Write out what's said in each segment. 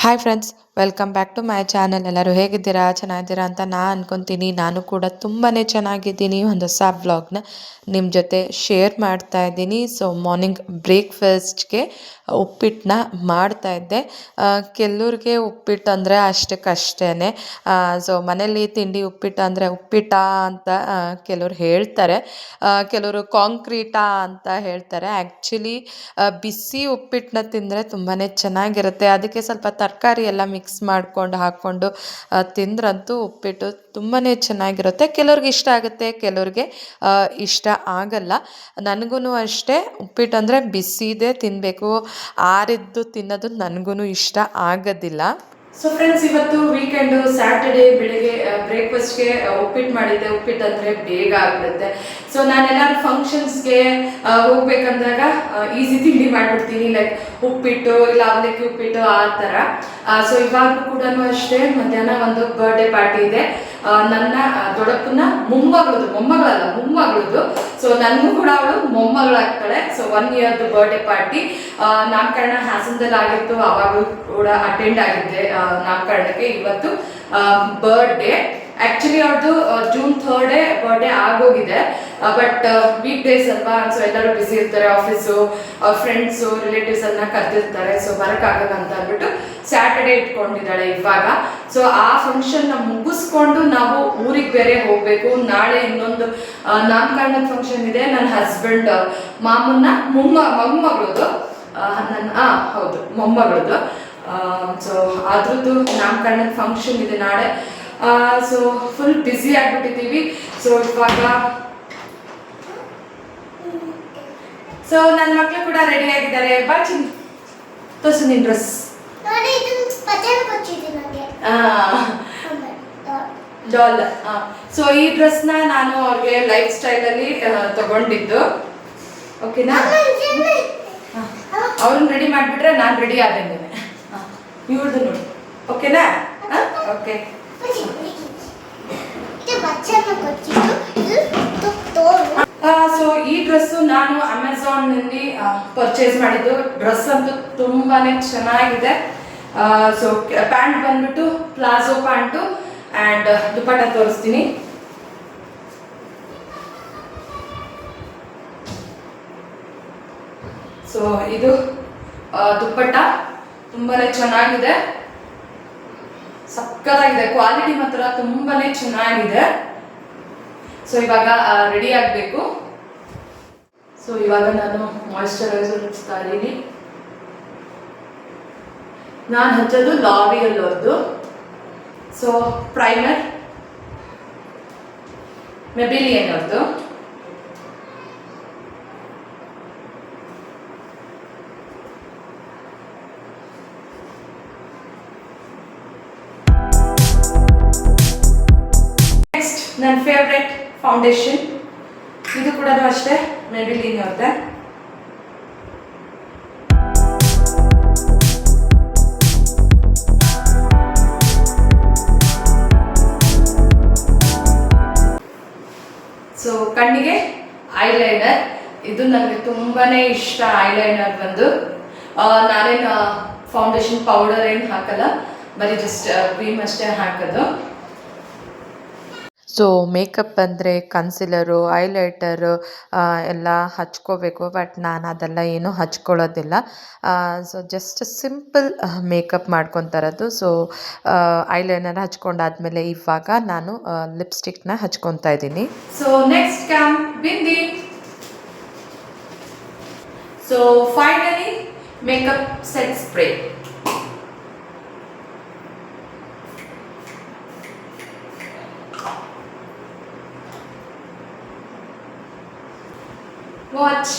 Hi friends welcome back to my channel ಎಲ್ಲರೂ ಹೇಗಿದ್ದೀರಾ? ಚೆನ್ನಾಗಿದ್ದೀರಾ ಅಂತ ನಾ ಅಂದ್ಕೊತೀನಿ ನಾನು ಕೂಡ ತುಂಬಾ ಚೆನ್ನಾಗಿದ್ದೀನಿ. ಒಂದು ಹೊಸ ಬ್ಲಾಗ್ನ ನಿಮ್ಮ ಜೊತೆ ಶೇರ್ ಮಾಡ್ತಾ ಇದ್ದೀನಿ. ಸೊ ಮಾರ್ನಿಂಗ್ ಬ್ರೇಕ್ಫಾಸ್ಟ್ಗೆ ಉಪ್ಪಿಟ್ಟನ್ನ ಮಾಡ್ತಾ ಇದ್ದೆ. ಕೆಲವ್ರಿಗೆ ಉಪ್ಪಿಟ್ಟು ಅಂದರೆ ಅಷ್ಟಕ್ಕಷ್ಟೇ ಸೊ ಮನೇಲಿ ತಿಂಡಿ ಉಪ್ಪಿಟ್ಟು ಅಂದರೆ ಉಪ್ಪಿಟ್ಟ ಅಂತ ಕೆಲವ್ರು ಹೇಳ್ತಾರೆ. ಕೆಲವರು ಕಾಂಕ್ರೀಟಾ ಅಂತ ಹೇಳ್ತಾರೆ. ಆ್ಯಕ್ಚುಲಿ ಬಿಸಿ ಉಪ್ಪಿಟ್ಟನ್ನ ತಿಂದರೆ ತುಂಬಾ ಚೆನ್ನಾಗಿರುತ್ತೆ. ಅದಕ್ಕೆ ಸ್ವಲ್ಪ ತರಕಾರಿ ಎಲ್ಲ ಮಿಕ್ಸ್ ಮಾಡ್ಕೊಂಡು, ಹಾಕ್ಕೊಂಡು ತಿಂದ್ರಂತೂ ಉಪ್ಪಿಟ್ಟು ತುಂಬಾ ಚೆನ್ನಾಗಿರುತ್ತೆ. ಕೆಲವ್ರಿಗೆ ಇಷ್ಟ ಆಗುತ್ತೆ, ಕೆಲವ್ರಿಗೆ ಇಷ್ಟ ಆಗಲ್ಲ. ನನಗೂ ಅಷ್ಟೇ ಉಪ್ಪಿಟ್ಟು ಅಂದರೆ ಬಿಸಿದೇ ತಿನ್ನಬೇಕು ಆರಿದ್ದು ತಿನ್ನೋದು ನನಗೂ ಇಷ್ಟ ಆಗೋದಿಲ್ಲ. ಸೊ ಫ್ರೆಂಡ್ಸ್ ಇವತ್ತು ವೀಕೆಂಡು ಸ್ಯಾಟರ್ಡೇ ಬೆಳಿಗ್ಗೆ ಬ್ರೇಕ್ಫಾಸ್ಟ್ಗೆ ಉಪ್ಪಿಟ್ಟು ಮಾಡಿದ್ದೆ. ಉಪ್ಪಿಟ್ಟು ಅಂದರೆ ಬೇಗ ಆಗ್ಬಿಡುತ್ತೆ. ಸೊ ನಾನೆಲ್ಲಾದ್ರು ಫಂಕ್ಷನ್ಸ್ಗೆ ಹೋಗ್ಬೇಕಂದಾಗ ಈಸಿ ತಿಂಡಿ ಮಾಡಿಬಿಡ್ತೀನಿ ಲೈಕ್ ಉಪ್ಪಿಟ್ಟು ಇಲ್ಲ ಅವಲಕ್ಕಿ ಉಪ್ಪಿಟ್ಟು ಆ ಥರ. ಸೊ ಇವಾಗ ಕೂಡ ಅಷ್ಟೇ. ಮಧ್ಯಾಹ್ನ ಒಂದು ಬರ್ಡೇ ಪಾರ್ಟಿ ಇದೆ. ನನ್ನ ದೊಡಪ್ಪನ ಮೊಮ್ಮಗಳದು ಮೊಮ್ಮಗಳಲ್ಲ ಮೊಮ್ಮಗಳದು ಸೊ ನನಗೂ ಕೂಡ ಅವಳು ಮೊಮ್ಮಗಳಾಗ್ತಾಳೆ. ಸೊ ಒನ್ ಇಯರ್ದು ಬರ್ಡೇ ಪಾರ್ಟಿ ನಾಮಕರಣ ಹಾಸನದಲ್ಲಿ ಆಗಿತ್ತು ಅವಾಗಲೂ ಕೂಡ ಅಟೆಂಡ್ ಆಗಿದ್ದೆ ನಾಮಕರಣಕ್ಕೆ. ಇವತ್ತು ಬರ್ಡೇ ಆಕ್ಚುಲಿ ಅವ್ರದ್ದು ಜೂನ್ ಥರ್ಡೇ ಬರ್ಡೇ ಆಗೋಗಿದೆ. ಬಟ್ ವೀಕ್ ಡೇಸ್ ಅಲ್ವಾ? ಸೊ ಎಲ್ಲರೂ ಬಿಸಿ ಇರ್ತಾರೆ ಆಫೀಸು ಫ್ರೆಂಡ್ಸು ರಿಲೇಟಿವ್ಸ್ ಅನ್ನ ಕರೆದಿರ್ತಾರೆ. ಸೊ ಬರೋಕ್ಕಾಗಲ್ಲ ಅಂತ ಅಂದ್ಬಿಟ್ಟು ಸ್ಯಾಟರ್ಡೇ ಇಟ್ಕೊಂಡಿದ್ದಾಳೆ ಇವಾಗ. ಸೊ ಆ ಫಂಕ್ಷನ್ನ ಮುಗಿಸ್ಕೊಂಡು ನಾವು ಊರಿಗೆ ಬೇರೆ ಹೋಗಬೇಕು. ನಾಳೆ ಇನ್ನೊಂದು ನಾಮಕರಣದ ಫಂಕ್ಷನ್ ಇದೆ. ನನ್ನ ಹಸ್ಬೆಂಡ್ ಮಾಮನ್ನ ಮೊಮ್ಮ ಮೊಮ್ಮಗಳದು ನನ್ನ ಹಾಂ ಹೌದು ಮೊಮ್ಮಗಳದು ಸೊ ಅದ್ರದ್ದು ನಾಮಕರಣದ ಫಂಕ್ಷನ್ ಇದೆ ನಾಳೆ. ಸೊ ಫುಲ್ ಬ್ಯುಸಿ ಆಗಿಬಿಟ್ಟಿದ್ದೀವಿ. ಸೊ ಇವಾಗ ಸೊ ನನ್ನ ಮಕ್ಕಳು ಕೂಡ ರೆಡಿ ಆಗಿದ್ದಾರೆ. ಬಾ ಚಿನ್ ತೋರ್ಸು ನಿನ್ ಡ್ರೆಸ್ ಡಾಲ್ ಸೊ ಈ ಡ್ರೆಸ್ನ ನಾನು ಅವ್ರಿಗೆ ಲೈಫ್ ಸ್ಟೈಲಲ್ಲಿ ತಗೊಂಡಿದ್ದು. ಓಕೆನಾ ಅವ್ರನ್ನ ರೆಡಿ ಮಾಡಿಬಿಟ್ರೆ ನಾನು ರೆಡಿ ಆದಂಗೆ ಇವ್ರದ್ದು ನೋಡಿ. ಓಕೆನಾ ಓಕೆ ಸೊ ಈ ಡ್ರೆಸ್ಸು ನಾನು ಅಮೆಝಾನ್ನಲ್ಲಿ ಪರ್ಚೇಸ್ ಮಾಡಿದ್ದು. ಡ್ರೆಸ್ ಅಂತೂ ತುಂಬಾನೇ ಚೆನ್ನಾಗಿದೆ. ಸೊ ಪ್ಯಾಂಟ್ ಬಂದ್ಬಿಟ್ಟು ಪ್ಲಾಜೋ ಪ್ಯಾಂಟು ಆ್ಯಂಡ್ ದುಪ್ಪಟ್ಟ ತೋರಿಸ್ತೀನಿ. ಸೊ ಇದು ದುಪ್ಪಟ್ಟ ತುಂಬಾನೇ ಚೆನ್ನಾಗಿದೆ. ಸಕ್ಕತ್ತಾಗಿದೆ ಕ್ವಾಲಿಟಿ ಮಾತ್ರ ತುಂಬಾನೇ ಚೆನ್ನಾಗಿದೆ. ಸೊ ಇವಾಗ ರೆಡಿ ಆಗಬೇಕು. ಸೊ ಇವಾಗ ನಾನು ಮಾಯಿಶ್ಚರೈಸರ್ ಹಚ್ತಾ ಇದ್ದೀನಿ. ನಾನು ಹಚ್ಚೋದು ಲಾರಿಯಲ್ ಅವ್ರದ್ದು ಸೊ ಪ್ರೈಮರ್ ಮೆಬಿಲಿಯನ್ ಅವ್ರದ್ದು ನನ್ನ ಫೇವ್ರೆಟ್ ಫೌಂಡೇಶನ್ ಇದು ಕೂಡ ಅಷ್ಟೇ ಮೆಬಿಲಿನ್ ಅವ್ರದ್ದೆ ಸೊ ಕಣ್ಣಿಗೆ ಐಲೈನರ್ ಇದು ನನಗೆ ತುಂಬಾ ಇಷ್ಟ ಐಲೈನರ್ ಬಂದು. ನಾನೇನು ಫೌಂಡೇಶನ್ ಪೌಡರ್ ಏನು ಹಾಕಲ್ಲ, ಬರೀ ಜಸ್ಟ್ ಕ್ರೀಮ್ ಅಷ್ಟೇ ಹಾಕೋದು. ಸೊ ಮೇಕಪ್ ಅಂದರೆ ಕನ್ಸಿಲರು ಐಲೈಟರು ಎಲ್ಲ ಹಚ್ಕೋಬೇಕು. ಬಟ್ ನಾನು ಅದೆಲ್ಲ ಏನೂ ಹಚ್ಕೊಳ್ಳೋದಿಲ್ಲ. ಸೊ ಜಸ್ಟ್ ಸಿಂಪಲ್ ಮೇಕಪ್ ಮಾಡ್ಕೊತಾರದು ಸೊ ಐಲೈನರ್ ಹಚ್ಕೊಂಡಾದ್ಮೇಲೆ ಇವಾಗ ನಾನು ಲಿಪ್ಸ್ಟಿಕ್ನ ಹಚ್ಕೊತಾ ಇದ್ದೀನಿ. So next cam bindi so finally makeup set spray watch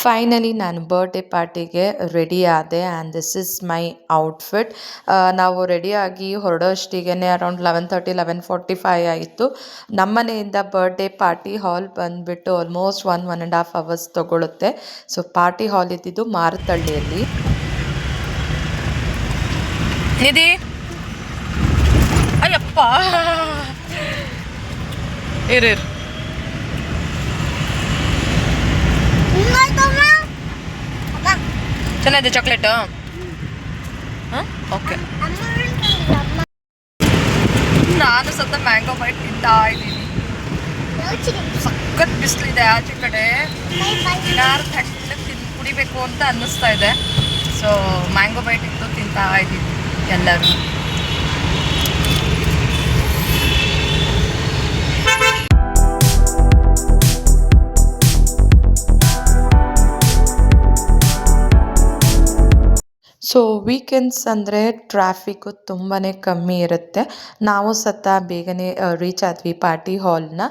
finally ನಾನು ಬರ್ಡೇ ಪಾರ್ಟಿಗೆ ರೆಡಿ ಆದೆ and this is my outfit ನಾವು ರೆಡಿಯಾಗಿ ಹೊರಡೋಷ್ಟಿಗೆ around eleven thirty eleven forty five ಆಯಿತು. ನಮ್ಮನೆಯಿಂದ ಬರ್ಡೇ ಪಾರ್ಟಿ ಹಾಲ್ ಬಂದುಬಿಟ್ಟು almost one one and half hours ತೊಗೊಳುತ್ತೆ. So party hall ಇದ್ದಿದ್ದು ಮಾರತಳ್ಳಿಯಲ್ಲಿ. ನಿಧಿ! ಅಯ್ಯಪ್ಪ! ಇರು. ಚೆನ್ನಾಗಿದೆ ಚಾಕ್ಲೇಟು? ಹಾಂ ಓಕೆ. ನಾನು ಸತ ಮ್ಯಾಂಗೋ ಬೈಟ್ ತಿಂತಾ ಇದ್ದೀನಿ. ಸಖತ್ ಬಿಸಿಲಿದೆ ಆಚೆ ಕಡೆ. ಏನಾರು ತಣ್ಣಗೆ ತಿನ್, ಕುಡಿಬೇಕು ಅಂತ ಅನ್ನಿಸ್ತಾ ಇದೆ. ಸೊ ಮ್ಯಾಂಗೋ ಬೈಟ್ ಇತ್ತು ತಿಂತಾ ಇದ್ದೀನಿ ಎಲ್ಲರೂ. ಸೊ ವೀಕೆಂಡ್ಸ್ ಅಂದರೆ ಟ್ರಾಫಿಕ್ಕು ತುಂಬಾ ಕಮ್ಮಿ ಇರುತ್ತೆ. ನಾವು ಸತ ಬೇಗನೆ ರೀಚ್ ಆದ್ವಿ party ಹಾಲ್ನ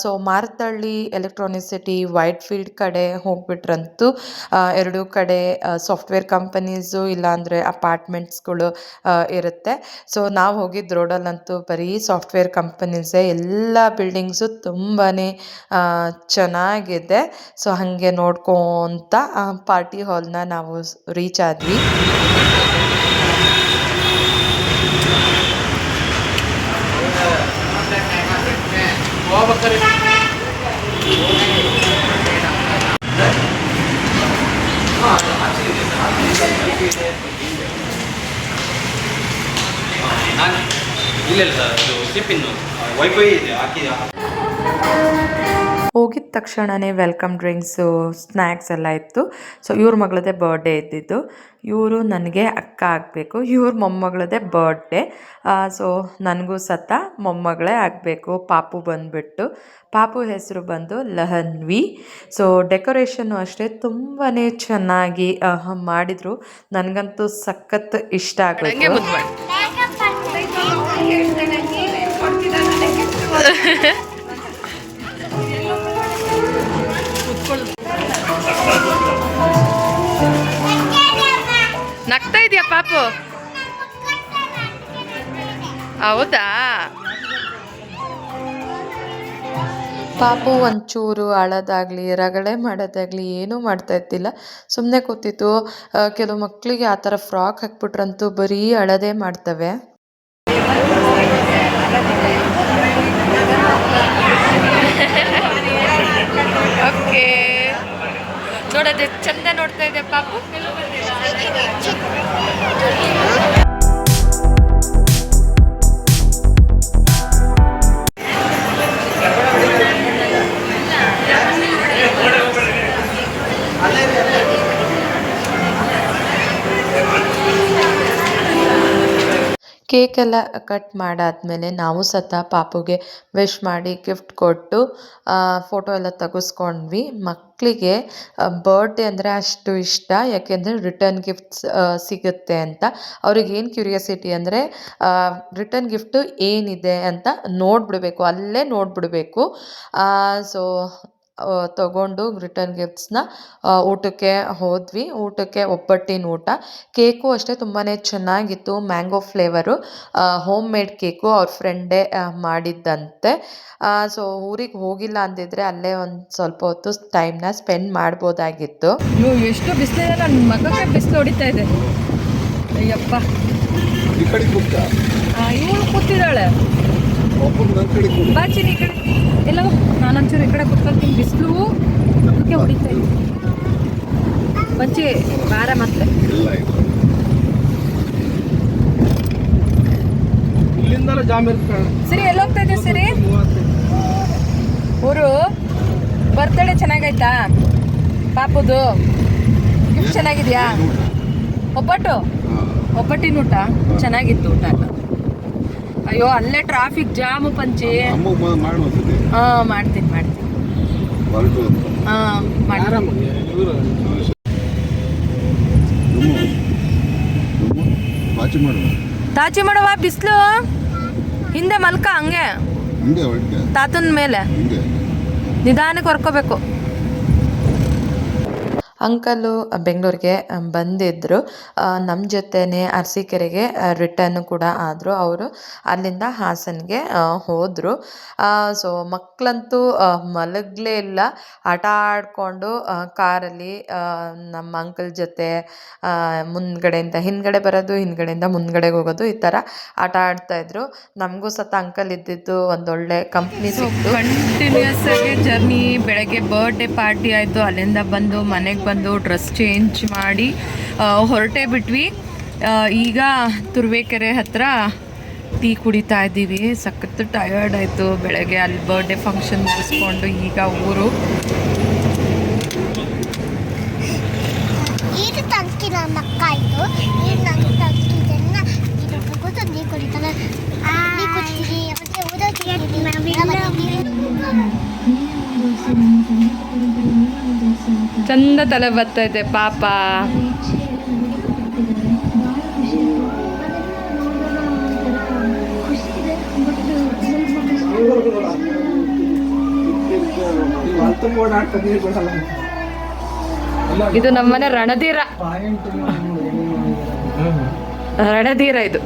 so Marathahalli electronic city Whitefield ಕಡೆ ಹೋಗ್ಬಿಟ್ರಂತೂ ಎರಡೂ ಕಡೆ ಸಾಫ್ಟ್ವೇರ್ ಕಂಪನೀಸು ಇಲ್ಲಾಂದರೆ ಅಪಾರ್ಟ್ಮೆಂಟ್ಸ್ಗಳು ಇರುತ್ತೆ. ಸೊ ನಾವು ಹೋಗಿದ್ದ ರೋಡಲ್ಲಂತೂ ಬರೀ ಸಾಫ್ಟ್ವೇರ್ ಕಂಪನೀಸೇ ಎಲ್ಲ ಬಿಲ್ಡಿಂಗ್ಸು ತುಂಬಾ ಚೆನ್ನಾಗಿದೆ. ಸೊ ಹಾಗೆ ನೋಡ್ಕೊತ ಪಾರ್ಟಿ ಹಾಲ್ನ ನಾವು ರೀಚ್ ಆದ್ವಿ. ಇಲ್ಲ ಇಲ್ಲ ಸರ್ ಇದು ಟಿಫಿನ್ನು ವೈಫೈ ಇದೆ ಹಾಕಿ ಹೋಗಿದ ತಕ್ಷಣವೇ ವೆಲ್ಕಮ್ ಡ್ರಿಂಕ್ಸು ಸ್ನ್ಯಾಕ್ಸ್ ಎಲ್ಲ ಇತ್ತು. ಸೊ, ಇವ್ರ ಮಗಳದೇ ಬರ್ಡೇ ಇದ್ದಿದ್ದು. ಇವರು ನನಗೆ ಅಕ್ಕ ಆಗಬೇಕು, ಇವ್ರ ಮೊಮ್ಮಗಳದೇ ಬರ್ಡೇ. ಸೊ, ನನಗೂ ಸತ ಮೊಮ್ಮಗಳೇ ಆಗಬೇಕು, ಪಾಪು ಬಂದುಬಿಟ್ಟು. ಪಾಪು ಹೆಸರು ಬಂದು ಲಹನ್ವಿ. ಸೊ, ಡೆಕೋರೇಷನ್ನು ಅಷ್ಟೇ ತುಂಬಾ ಚೆನ್ನಾಗಿ ಮಾಡಿದರು. ನನಗಂತೂ ಸಖತ್ ಇಷ್ಟ ಆಗೋದು ಹೌದಾ? ಪಾಪು ಒಂಚೂರು ಅಳೋದಾಗಲಿ ರಗಳೆ ಮಾಡೋದಾಗಲಿ ಏನೂ ಮಾಡ್ತಾ ಇದ್ದಿಲ್ಲ. ಸುಮ್ಮನೆ ಕೂತಿತ್ತು. ಕೆಲವು ಮಕ್ಕಳಿಗೆ ಆ ಥರ ಫ್ರಾಕ್ ಹಾಕ್ಬಿಟ್ರಂತೂ ಬರೀ ಅಳದೇ ಮಾಡ್ತವೆ. ಓಕೆ. ನೋಡೋದು ಚಂದ ನೋಡ್ತಾ ಇದೆ ಪಾಪು? ಕೇಕ್ ಎಲ್ಲ ಕಟ್ ಮಾಡಾದಮೇಲೆ ನಾವು ಸತ ಪಾಪುಗೆ ವಿಶ್ ಮಾಡಿ ಗಿಫ್ಟ್ ಕೊಟ್ಟು ಫೋಟೋ ಎಲ್ಲ ತೆಗೆಸ್ಕೊಂಡ್ವಿ. ಮಕ್ಕಳಿಗೆ ಬರ್ಡೇ ಅಂದರೆ ಅಷ್ಟು ಇಷ್ಟ. ಯಾಕೆಂದರೆ ರಿಟರ್ನ್ ಗಿಫ್ಟ್ಸ್ ಸಿಗುತ್ತೆ ಅಂತ. ಅವ್ರಿಗೆ ಏನು ಕ್ಯೂರಿಯಾಸಿಟಿ ಅಂದರೆ ರಿಟರ್ನ್ ಗಿಫ್ಟು ಏನಿದೆ ಅಂತ ನೋಡಿಬಿಡ್ಬೇಕು. ಅಲ್ಲೇ ನೋಡಿಬಿಡಬೇಕು. ಸೊ ತಗೊಂಡು ರಿಟರ್ನ್ ಗಿಫ್ಟ್ಸ್ನ ಊಟಕ್ಕೆ ಹೋದ್ವಿ. ಊಟಕ್ಕೆ ಒಬ್ಬಟ್ಟಿನ ಊಟ. ಕೇಕು ಅಷ್ಟೇ ತುಂಬಾ ಚೆನ್ನಾಗಿತ್ತು. Mango flavour home made cake ಅವ್ರ ಫ್ರೆಂಡೇ ಮಾಡಿದ್ದಂತೆ. ಸೊ ಊರಿಗೆ ಹೋಗಿಲ್ಲ ಅಂದಿದ್ರೆ ಅಲ್ಲೇ ಒಂದು ಸ್ವಲ್ಪ ಹೊತ್ತು ಟೈಮ್ನ ಸ್ಪೆಂಡ್ ಮಾಡ್ಬೋದಾಗಿತ್ತು. ಅಯ್ಯೋ ಎಷ್ಟು ಬಿಸಿಲಿದೆ ನನ್ನ ಮಗಕ್ಕೆ ಬಿಸಿಲು ಹೊಡಿತಾ ಇದೆ. ಅಯ್ಯಪ್ಪ. ಇವಳು ಕೂತಿದ್ದಾಳೆ. ಬಾಚಿನಿ ಈ ಕಡೆ. ಎಲ್ಲ ನಾನೊಂಚೂರು ಈ ಕಡೆ ಕುತ್ಕೊಳ್ತೀನಿ. ಬಿಸಿಲು ಅದಕ್ಕೆ ಹೊಡಿತಾ ಇದ್ದೀನಿ. ಬಚ್ಚಿ ಬಾರ ಮತ್ತೆ. ಸರಿ ಎಲ್ಲಿ ಹೋಗ್ತಾ ಇದ್ದೀವಿ ಸರಿ? ಊರು? ಬರ್ತ್ಡೇ ಚೆನ್ನಾಗೈತಾ ಪಾಪುದು. ಗಿಫ್ಟ್ ಚೆನ್ನಾಗಿದ್ಯಾ? ಒಬ್ಬಟ್ಟು? ಒಬ್ಬಟ್ಟಿನ ಊಟ? ಚೆನ್ನಾಗಿತ್ತು ಊಟ. ಎಲ್ಲ ಅಯ್ಯೋ ಅಲ್ಲೇ ಟ್ರಾಫಿಕ್ ಜಾಮು ಪಂಚಿ. ಹಾ ಮಾಡ್ತೀನಿ ಮಾಡ್ತೀನಿ. ಹಾ ತಾಚಿ ಮಾಡುವ ಬಿಸಿಲು? ಹಿಂದೆ ಮಲ್ಕ ಹಂಗೆ. ತಾತನ ಮೇಲೆ. ನಿಧಾನಕ್ಕೆ ಹೊರ್ಕೋಬೇಕು. ಅಂಕಲು ಬೆಂಗಳೂರಿಗೆ ಬಂದಿದ್ದರು ನಮ್ಮ ಜೊತೆನೇ ಅರಸೀಕೆರೆಗೆ ರಿಟರ್ನ್ ಕೂಡ ಆದರು. ಅವರು ಅಲ್ಲಿಂದ ಹಾಸನ್ಗೆ ಹೋದರು. ಸೊ ಮಕ್ಕಳಂತೂ ಮಲಗಲೇ ಇಲ್ಲ. ಆಟ ಆಡಿಕೊಂಡು ಕಾರಲ್ಲಿ ನಮ್ಮ ಅಂಕಲ್ ಜೊತೆ ಮುಂದ್ಗಡೆಯಿಂದ ಹಿಂದ್ಗಡೆ ಬರೋದು ಹಿಂದ್ಗಡೆಯಿಂದ ಮುಂದ್ಗಡೆಗೆ ಹೋಗೋದು ಈ ಥರ ಆಟ ಆಡ್ತಾಯಿದ್ರು ನಮಗೂ ಸತ ಅಂಕಲ್ ಇದ್ದಿದ್ದು ಒಂದೊಳ್ಳೆ ಕಂಪ್ನಿ ಕಂಟಿನ್ಯೂಸ್ ಆಗಿ ಜರ್ನಿ ಬೆಳಗ್ಗೆ ಬರ್ಡೇ ಪಾರ್ಟಿ ಆಯಿತು ಅಲ್ಲಿಂದ ಬಂದು ಮನೆಗೆ ಬಂದು ಡ್ರೆಸ್ ಚೇಂಜ್ ಮಾಡಿ ಹೊರಟೇ ಬಿಟ್ವಿ. ಈಗ ತುರುವೇಕೆರೆ ಹತ್ತಿರ ಟೀ ಕುಡಿತಾ ಇದ್ದೀವಿ. ಸಖತ್ತು ಟಯರ್ಡ್ ಆಯಿತು. ಬೆಳಗ್ಗೆ ಅಲ್ಲಿ ಬರ್ಡೇ ಫಂಕ್ಷನ್ ಮುಗಿಸ್ಕೊಂಡು ಈಗ ಊರು ಇದು ತಂಕಿ ನನ್ನ ಅಕ್ಕ ಇದು ಇದು ನನ್ನ ತಂಕಿ ಇದನ್ನ ಇದು ಮುಗಿದು ನೀರು ಕುಡಿತಾನೆ ನೀರು ಕುಡಿತೀವಿ ಮತ್ತೆ ಓದೋದು ಚಂದ ತಲೆ ಬರ್ತೈತೆ ಪಾಪ. ಇದು ನಮ್ಮನೆ ರಣಧೀರ. ರಣಧೀರ ಇದು.